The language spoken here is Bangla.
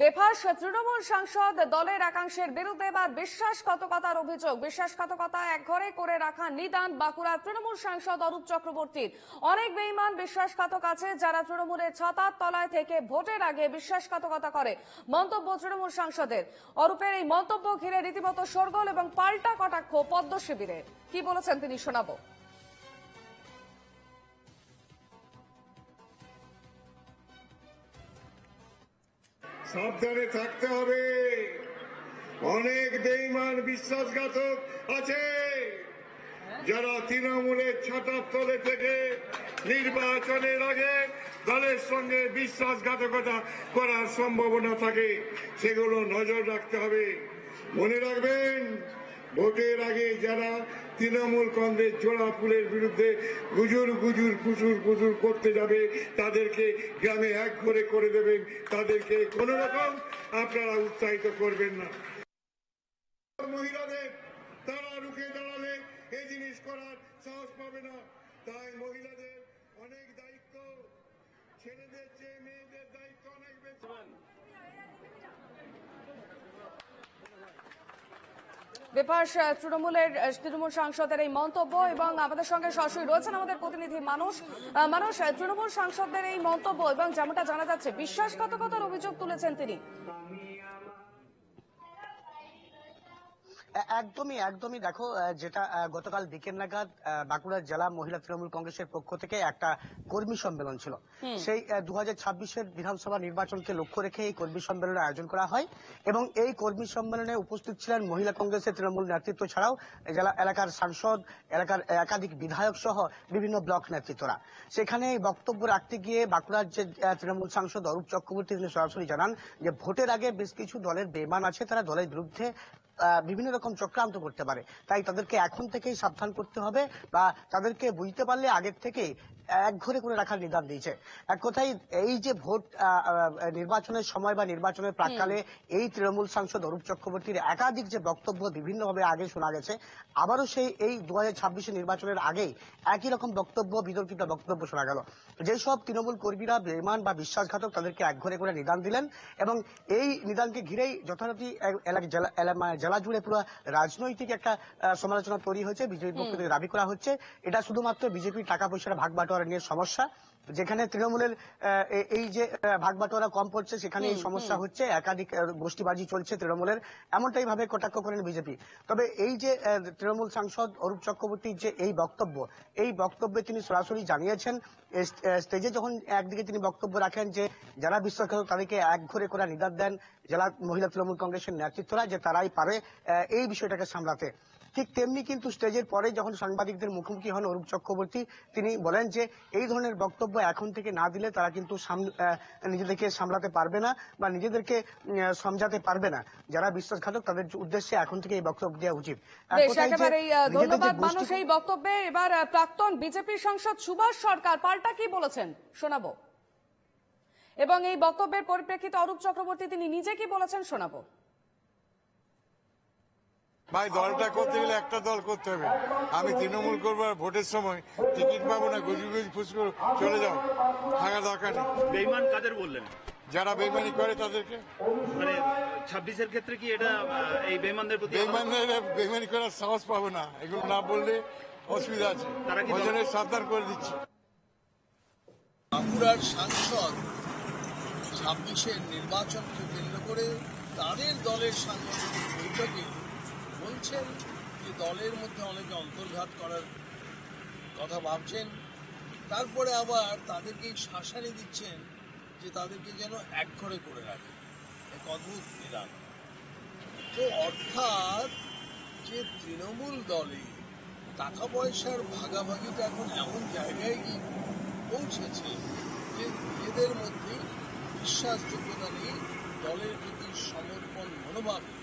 বেফাস তৃণমূল সাংসদ দলের একাংশের বিরুদ্ধে এবার বিশ্বাসঘাতকতার অভিযোগ। বিশ্বাসঘাতকতা এক ঘরে করে রাখা নিদান বাঁকুড়ার তৃণমূল সাংসদ অরূপ চক্রবর্তীর। অনেক বেইমান বিশ্বাসঘাতক আছে যারা তৃণমূলের ছাতার তলায় থেকে ভোটের আগে বিশ্বাসঘাতকতা করে, মন্তব্য তৃণমূল সাংসদের। অরূপের এই মন্তব্য ঘিরে রীতিমতো সরগোল এবং পাল্টা কটাক্ষ পদ্ম শিবিরে কি বলেছেন তিনি শোনাবো। সাবধানে থাকতে হবে। অনেক বেইমান বিশ্বাসঘাতক আছে। যারা তৃণমূলের ছাতার তলে থেকে নির্বাচনের আগে দলের সঙ্গে বিশ্বাসঘাতকতা করার সম্ভাবনা থাকে, সেগুলো নজর রাখতে হবে। মনে রাখবেন ভোটের আগে যারা তৃণমূল কংগ্রেস জোড়া ফুলের বিরুদ্ধে গুজুর গুজুর কুচুর কুচুর করতে যাবে, তাদেরকে গ্রামে এক করে করে দেবেন। তাদেরকে কোন রকম আপনারা উৎসাহিত করবেন না। মহিলাদের তারা রুখে দাঁড়ালে এই জিনিস করার সাহস পাবে না। তাই মহিলাদের অনেক দায়িত্ব, ছেলেদের চেয়ে মেয়েদের দায়িত্ব অনেক বেশি। বেপাস তৃণমূলের তৃণমূল সাংসদের এই মন্তব্য এবং আমাদের সঙ্গে সরাসরি রয়েছেন আমাদের প্রতিনিধি মানুষ। মানুষ তৃণমূল সাংসদদের এই মন্তব্য এবং যেমনটা জানা যাচ্ছে, বিশ্বাসঘাতকতার অভিযোগ তুলেছেন তিনি। একদমই একদমই। দেখো যেটা গতকাল বিকেল নাগাদ বাঁকুড়া জেলা মহিলা তৃণমূল কংগ্রেসের পক্ষ থেকে একটা কর্মী সম্মেলন ছিল। সেই দু হাজার বিধানসভা নির্বাচনকে লক্ষ্য রেখে এই কর্মী সম্মেলনের আয়োজন করা হয় এবং এই কর্মী সম্মেলনে উপস্থিত ছিলেন মহিলা কংগ্রেসের তৃণমূল নেতৃত্ব ছাড়াও জেলা এলাকার সাংসদ এলাকার একাধিক বিধায়ক সহ বিভিন্ন ব্লক নেতৃত্বরা। সেখানে এই বক্তব্য রাখতে গিয়ে বাঁকুড়ার যে তৃণমূল সাংসদ অরূপ চক্রবর্তী তিনি সরাসরি জানান যে ভোটের আগে বেশ কিছু দলের বেমান আছে তারা দলের বিরুদ্ধে বিভিন্ন রকম চক্রান্ত করতে পারে। তাই তাদেরকে এখন থেকেই সাবধান করতে হবে বা তাদেরকে বুঝতে পারলে আগের থেকেই এক ঘরে করে রাখার নিদান দিয়েছে। এক কথায় এই যে ভোট নির্বাচনের সময় বা নির্বাচনের প্রাককালে এই তৃণমূল সাংসদ অরূপ চক্রবর্তীর একাধিক যে বক্তব্য বিভিন্নভাবে আগে শোনা গেছে আবারও সেই এই দু হাজার ছাব্বিশে নির্বাচনের আগেই একই রকম বক্তব্য বিতর্কিত বক্তব্য শোনা গেল। যেসব তৃণমূল কর্মীরা বেমান বা বিশ্বাসঘাতক তাদেরকে এক ঘরে করে নিদান দিলেন এবং এই নিদানকে ঘিরেই যথারীতি জেলা- মানে জুড়ে পুরো রাজনৈতিক একটা সমালোচনা তৈরি হয়েছে। বিজেপির পক্ষ থেকে দাবি করা হচ্ছে এটা শুধুমাত্র বিজেপির টাকা পয়সার ভাগ বাটোয়ারা নিয়ে সমস্যা। যেখানে তৃণমূলের এই যে ভাগ বাটোয়ারা কম পড়ছে সেখানে এই সমস্যা হচ্ছে। একাধিক গোষ্ঠীবাজি চলছে তৃণমূলের। এমনটাই ভাবে কটাক্ষ করেন বিজেপি। তবে এই যে তৃণমূল সাংসদ অরূপ চক্রবর্তীর যে এই বক্তব্য এই বক্তব্যে তিনি সরাসরি জানিয়েছেন স্টেজে যখন একদিকে তিনি বক্তব্য রাখেন যে যারা বিশ্বাসঘাতক তাদেরকে এক ঘরে করে নিদান দেন জেলা মহিলা তৃণমূল কংগ্রেসের নেতৃত্বরা যে তারাই পারে এই বিষয়টাকে সামলাতে। ঠিক তেমনি কিন্তু স্টেজের পরে যখন সাংবাদিকদের মুখোমুখি হন অরূপ চক্রবর্তী তিনি বলেন যে এই ধরনের বক্তব্য এখন থেকে না দিলে তারা কিন্তু নিজেদেরকে সামলাতে পারবে না বা নিজেদেরকে সমঝাতে পারবে না। যারা বিশ্বাসঘাতক তাদের উদ্দেশ্যে এখন থেকে এই বক্তব্য দেওয়া উচিত। ধন্যবাদ মানুষ এই বক্তব্যে। এবার প্রাক্তন বিজেপি সাংসদ সুভাষ সরকার পাল্টা কি বলেছেন? শোনাবো। এবং এই বক্তব্যের পরিপ্রেক্ষিতে অরূপ চক্রবর্তী তিনি নিজে কি বলেছেন? শোনাবো। ভাই দলটা করতে গেলে একটা দল করতে হবে। আমি তৃণমূল করব আর ভোটের সময় টিকিট পাবো না গুজি গুজি ফুসকো চলে যাও। থাকা দরকার নেই। বেইমান কাদের বললেন? যারা বেইমানি করে তাদেরকে। মানে ছাব্বিশের ক্ষেত্রে কি এটা এই বেইমানদের প্রতি বেইমানের বেইমানি করার সাহস পাবো না। এগুলো না বললে অসুবিধা আছে। ওই জন্য সাবধান করে দিচ্ছি। বাঁকুড়ার সাংসদ ছাব্বিশের নির্বাচনকে কেন্দ্র করে তাদের দলের সাংগঠনিক বৈঠকে বলছেন যে দলের মধ্যে অনেকে অন্তর্ঘাত করার কথা ভাবছেন। তারপরে আবার তাদেরকে শাসানি দিচ্ছেন যে তাদেরকে যেন এক ঘরে করে রাখে। এক অদ্ভুত বিধান তো অর্থাৎ যে তৃণমূল দলে টাকা পয়সার ভাগাভাগিটা এখন এমন জায়গায় গিয়ে পৌঁছেছে যে নিজেদের মধ্যে বিশ্বাসযোগ্যতা নেই দলের প্রতি সমর্পণ মনোভাব নেই